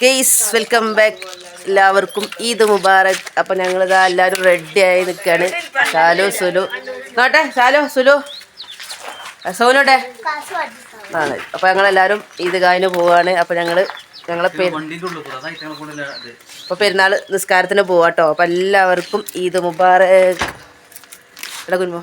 Guys welcome back എല്ലാവർക്കും. ഈദ് മുബാറക്. അപ്പം ഞങ്ങളിതാ എല്ലാവരും റെഡി ആയി നിൽക്കുകയാണ് സാലോ. സുലു നോട്ടെ സാലോ. സുലു സോനോട്ടെ സോനുടെ ആണ്. അപ്പം ഞങ്ങളെല്ലാവരും ഈദ് ഗാഹിന് പോവാണ്. അപ്പം ഞങ്ങൾ ഞങ്ങളെ അപ്പോൾ പെരുന്നാൾ നിസ്കാരത്തിന് പോവാട്ടോ. അപ്പം എല്ലാവർക്കും ഈദ് മുബാറക്. എടാ കുഞ്ഞു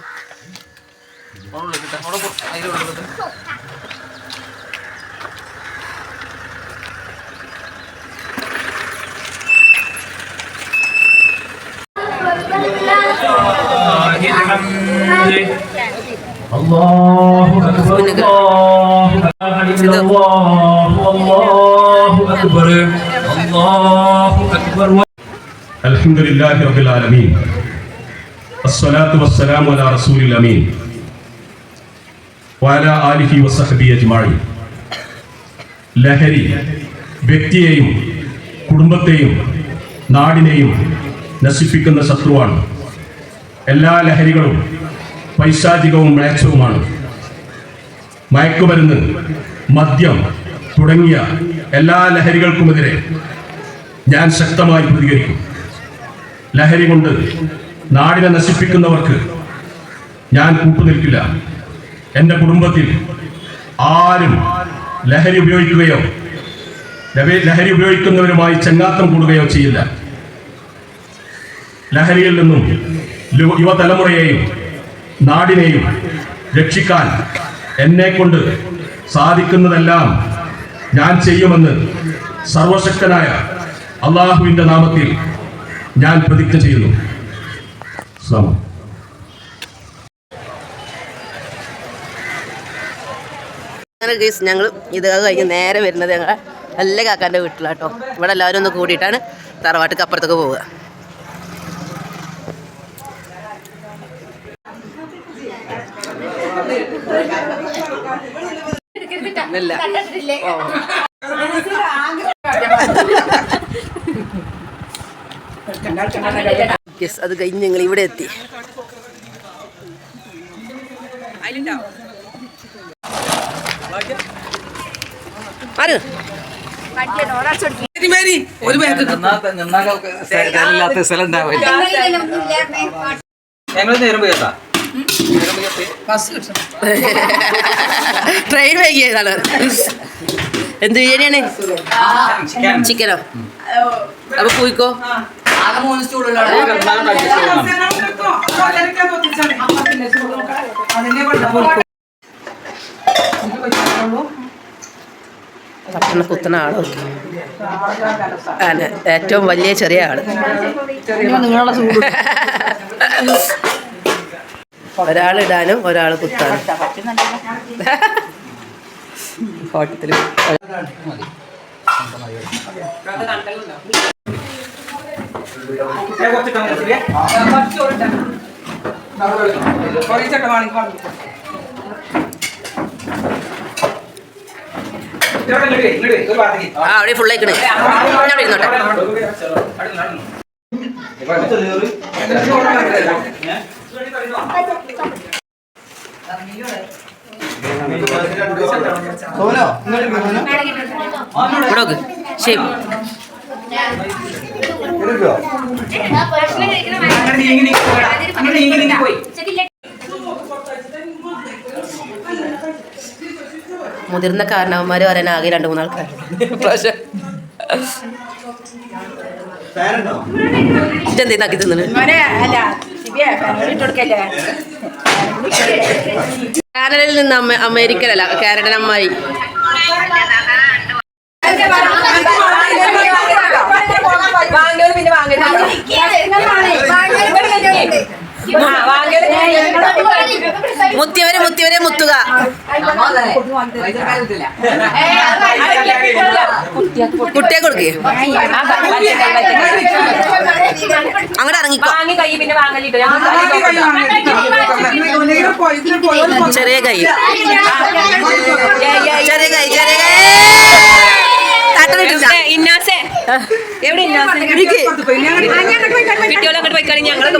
الحمد لله رب العالمين الصلاة والسلام على رسول الأمين وعلى آله وصحبه أجمعين ലഹരി വ്യക്തിയെയും കുടുംബത്തെയും നാടിനെയും നശിപ്പിക്കുന്ന ശത്രുവാണ് എല്ലാ ലഹരികളും പൈശാചികവും മ്ലേച്ഛവുമാണ് മയക്കുമരുന്ന് മദ്യം തുടങ്ങിയ എല്ലാ ലഹരികൾക്കുമെതിരെ ഞാൻ ശക്തമായി പ്രതികരിക്കും. ലഹരി കൊണ്ട് നാടിനെ നശിപ്പിക്കുന്നവർക്ക് ഞാൻ കൂട്ടുനിൽക്കില്ല. എന്റെ കുടുംബത്തിൽ ആരും ലഹരി ഉപയോഗിക്കുകയോ ലഹരി- ഉപയോഗിക്കുന്നവരുമായി ചെങ്ങാത്തം കൂടുകയോ ചെയ്യില്ല. ലഹരിയിൽ നിന്നും യുവതലമുറയെയും നാടിനെയും രക്ഷിക്കാൻ എന്നെ കൊണ്ട് സാധിക്കുന്നതെല്ലാം ഞാൻ ചെയ്യുമെന്ന് സർവശക്തനായ അള്ളാഹുവിന്റെ നാമത്തിൽ ഞാൻ പ്രതിജ്ഞ ചെയ്യുന്നു. ഗേസ് ഞങ്ങൾ ഇത് കഴിഞ്ഞ് നേരെ വരുന്നത് ഞങ്ങളെ നല്ല കാക്കാന്റെ വീട്ടിലാട്ടോ. ഇവിടെ എല്ലാവരും ഒന്ന് കൂടിയിട്ടാണ് തറവാട്ടിക്ക് അപ്പുറത്തേക്ക് പോവുക. Yes, അത് കഴിഞ്ഞ് ഞങ്ങൾ ഇവിടെ എത്തി. ആര്? സ്ഥലം ഉണ്ടാവില്ല. ഞങ്ങൾ നേരം പോയതാ ട്രെയിൻ വൈകിയതാണ് എന്ത് ബിരിയാണിയാണ് ചിക്കനോ അപ്പൊ പോയിക്കോ. പട്ടണ കുത്തുന്ന ആൾ. ആണ് ഏറ്റവും വലിയ ചെറിയ ആൾ. ഒരാൾ ഇടാനും ഒരാൾ കുത്താനും. ആ അവിടെ ഫുൾ ആയിക്കണേ. ഞാൻ അവിടെ ഇരുന്നോട്ടെ ശരി മുതിർന്ന കാരണവന്മാര് പറയാൻ ആകെ രണ്ട് മൂന്നാൾക്കാർ പ്രാവശ്യം ഇതെന്തേന്നാക്കി തിന്നത് കാനഡയിൽ നിന്ന് അമ്മ അമേരിക്കയിലല്ല കാനഡൻ അമ്മായി മുത്തിയവരെ മുത്തിയവരെ മുത്തുക. കുട്ടിയെ കൊടുക്കേ. അങ്ങനെ ഇറങ്ങിക്കോ. വാങ്ങി കൈ പിന്നെ വാങ്ങലിട്ടോ ചെറിയ കൈ. ചെറിയ കൈ ചെറിയ കൈ. ഇന്നാസേ. എവിടെ ഇന്നാസേ? ഇരിക്ക്. കിട്ടിയോളം അങ്ങോട്ട്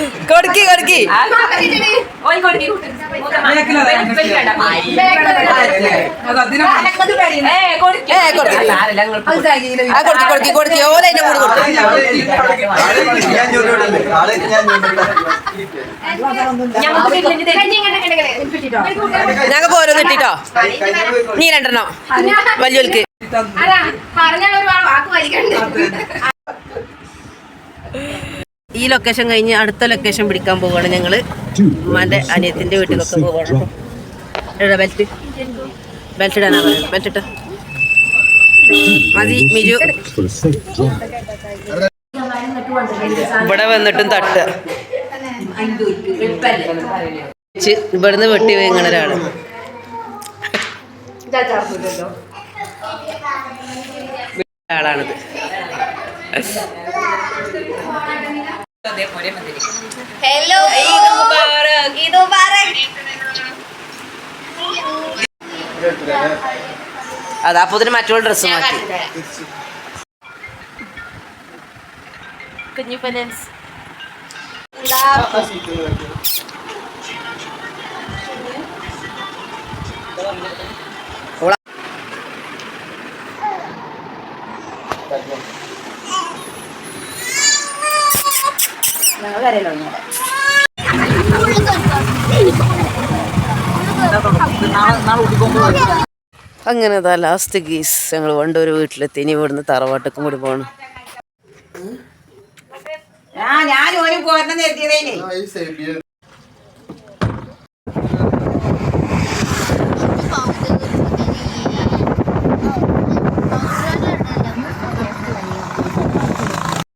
കൊടുക്കി കൊടുക്കി. കൊടുക്കി കൊടുക്കി കൊടുക്കി ഓല എന്നെ കൂടെ ഞങ്ങൾക്ക് ഓരോന്ന് കിട്ടിട്ടോ നീ രണ്ടെണ്ണം വലിയൊൽക്ക് ഈ ലൊക്കേഷൻ കഴിഞ്ഞ് അടുത്ത ലൊക്കേഷൻ പിടിക്കാൻ പോവുകയാണ് ഞങ്ങൾ ഉമ്മാന്റെ അനിയത്തിന്റെ വീട്ടിലൊക്കെ പോവുകയാണ് എടാ ബെൽറ്റ് ബെൽറ്റ് ഇടാനാ പറയുന്നത്. ബെൽറ്റ് ഇട്ട്. മതി മിജു. ഇവിടെ വന്നിട്ടും തട്ട്. ഇവിടുന്ന് വെട്ടി വീങ്ങണ ഒരാൾ. ആളാണിത്. ഹലോ ഈദ് ഹലോ അതാ അപ്പൊ ഇതിന് മറ്റുള്ള ഡ്രസ്സ് മാറ്റി. കുഞ്ഞു കരയിലൊന്നും അങ്ങനെ അതാ ലാസ്റ്റ് ഗീസ് ഞങ്ങൾ വണ്ടൂർ വീട്ടിലെത്തി. ഇനി ഇവിടുന്ന് തറവാട്ടക്കും കൂടി പോകണം ഞാൻ ഒരു പോരണം നിർത്തിയതേനെ